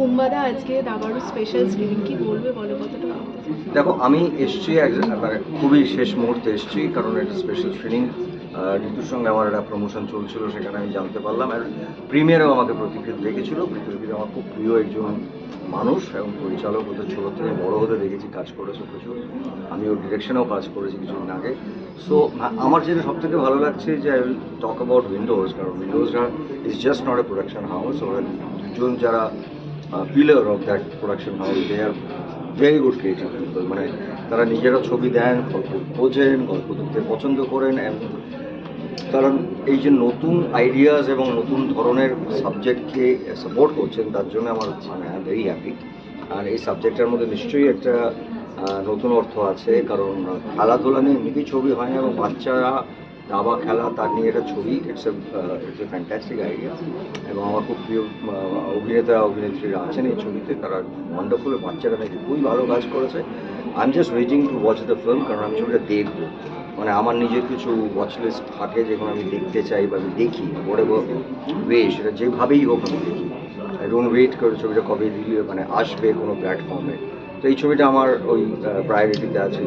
আজকে special screening কি বলবে বলো, কতটা দেখো, আমি এসছি এক- মানে খুবই শেষ মুহূর্তে এসছি, কারণ এটা স্পেশাল ট্রেনিং ঋতুর সঙ্গে আমার একটা প্রমোশন চলছিল, সেখানে আমি জানতে পারলাম, আর প্রিমিয়ারেও আমাকে প্রতিকৃত দেখেছিল প্রতিকৃত আমার খুব প্রিয় একজন মানুষ এবং পরিচালক ওদের ছোটো থেকে বড়ো হতে দেখেছি, কাজ করেছে প্রচুর আমি ওর ডিরেকশনেও কাজ করেছি কিছুদিন আগে। সো আমার যেটা সব থেকে ভালো লাগছে যে I will talk about Windows কারণ উইন্ডোজরা is just not a production house ওরা দুজন যারা pillar of that production house they are very good creative people মানে তারা নিজেরা ছবি দেন, গল্প বোঝেন, গল্প দেখতে পছন্দ করেন কারণ এই যে নতুন আইডিয়াস এবং নতুন ধরনের সাবজেক্টকে সাপোর্ট করছেন, তার জন্য আমার মানে আই ভেরি হ্যাপি আর এই সাবজেক্টের মধ্যে নিশ্চয়ই একটা নতুন অর্থ আছে, কারণ খেলাধুলা নিয়ে এমনিতেই ছবি হয় না এবং বাচ্চারা দাবা খেলা, তার নিয়ে একটা ছবি it's it's a fantastic idea এবং আমার খুব প্রিয় অভিনেতা অভিনেত্রীরা আছেন এই ছবিতে, তারা ওয়ান্ডারফুল বাচ্চারা নাকি খুবই ভালো কাজ করেছে। I am just waiting to watch the film কারণ আমি ছবিটা দেখব। মানে আমার নিজের কিছু ওয়াচ লিস্ট থাকে, যেগুলো আমি দেখতে চাই বা আমি দেখি ওরে ওয়ে সেটা যেভাবেই হোক আমি দেখি। আই ডোন্ট ওয়েট করে ছবিটা কবে রিলিজ মানে আসবে কোনো প্ল্যাটফর্মে তো এই ছবিটা আমার ওই প্রায়োরিটিতে আছে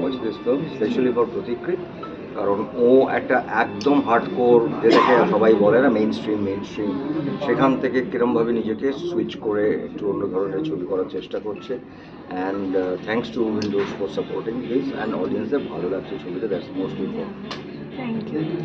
watch this film specially for প্রতিকৃত কারণ ও একটা একদম হার্ডকোর যেটাকে সবাই বলে না মেইন স্ট্রিম মেইন স্ট্রিম সেখান থেকে কিরমভাবে নিজেকে সুইচ করে একটু অন্য ধরনের ছবি করার চেষ্টা করছে। And thanks to Windows for supporting this and অডিয়েন্সদের ভালো লাগছে ছবিটা that's most important thank you